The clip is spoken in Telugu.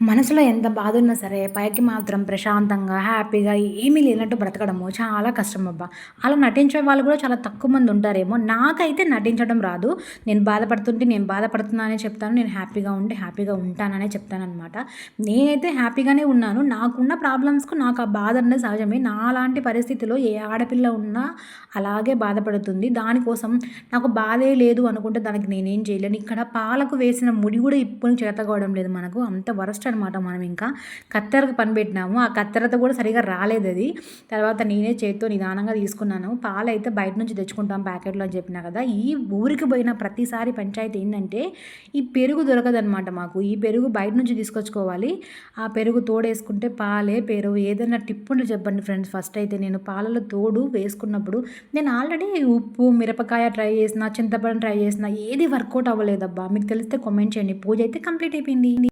మనసులో ఎంత బాధ ఉన్నా సరే పైకి మాత్రం ప్రశాంతంగా హ్యాపీగా ఏమీ లేనట్టు బ్రతకడము చాలా కష్టం అబ్బా అలా నటించే వాళ్ళు కూడా చాలా తక్కువ మంది ఉంటారేమో. నాకైతే నటించడం రాదు. నేను బాధపడుతుంటే నేను బాధపడుతున్నానే చెప్తాను. నేను హ్యాపీగా ఉంటే హ్యాపీగా ఉంటాననే చెప్తాను అనమాట నేనైతే హ్యాపీగానే ఉన్నాను. నాకున్న ప్రాబ్లమ్స్కు నాకు ఆ బాధ అనేది సహజమే. నాలాంటి పరిస్థితిలో ఏ ఆడపిల్ల ఉన్నా అలాగే బాధపడుతుంది. దానికోసం నాకు బాధే లేదు అనుకుంటే దానికి నేనేం చేయలేను. ఇక్కడ పాలకు వేసిన ముడి కూడా ఇప్పుడు చేతకోవడం లేదు మనకు. అంత వరస్ట్ అనమాట మనం ఇంకా. కత్తెరకు పని పెట్టినాము. ఆ కత్తెరతో కూడా సరిగా రాలేదు అది. తర్వాత నేనే చేతితో నిదానంగా తీసుకున్నాను. పాలు అయితే బయట నుంచి తెచ్చుకుంటాం ప్యాకెట్లో అని చెప్పినా కదా. ఈ ఊరికి పోయిన ప్రతిసారి పంచాయతీ ఏంటంటే ఈ పెరుగు దొరకదనమాట మాకు. ఈ పెరుగు బయట నుంచి తీసుకొచ్చుకోవాలి. ఆ పెరుగు తోడేసుకుంటే పాలే పెరుగు ఏదైనా టిప్పుండి చెప్పండి ఫ్రెండ్స్. ఫస్ట్ అయితే నేను పాలలో తోడు వేసుకున్నప్పుడు నేను ఆల్రెడీ ఉప్పు మిరపకాయ ట్రై చేసిన చింతపండు ట్రై చేసిన ఏది వర్కౌట్ అవ్వలేదబ్బా. మీకు తెలిస్తే కామెంట్ చేయండి. పూజ అయితే కంప్లీట్ అయిపోయింది.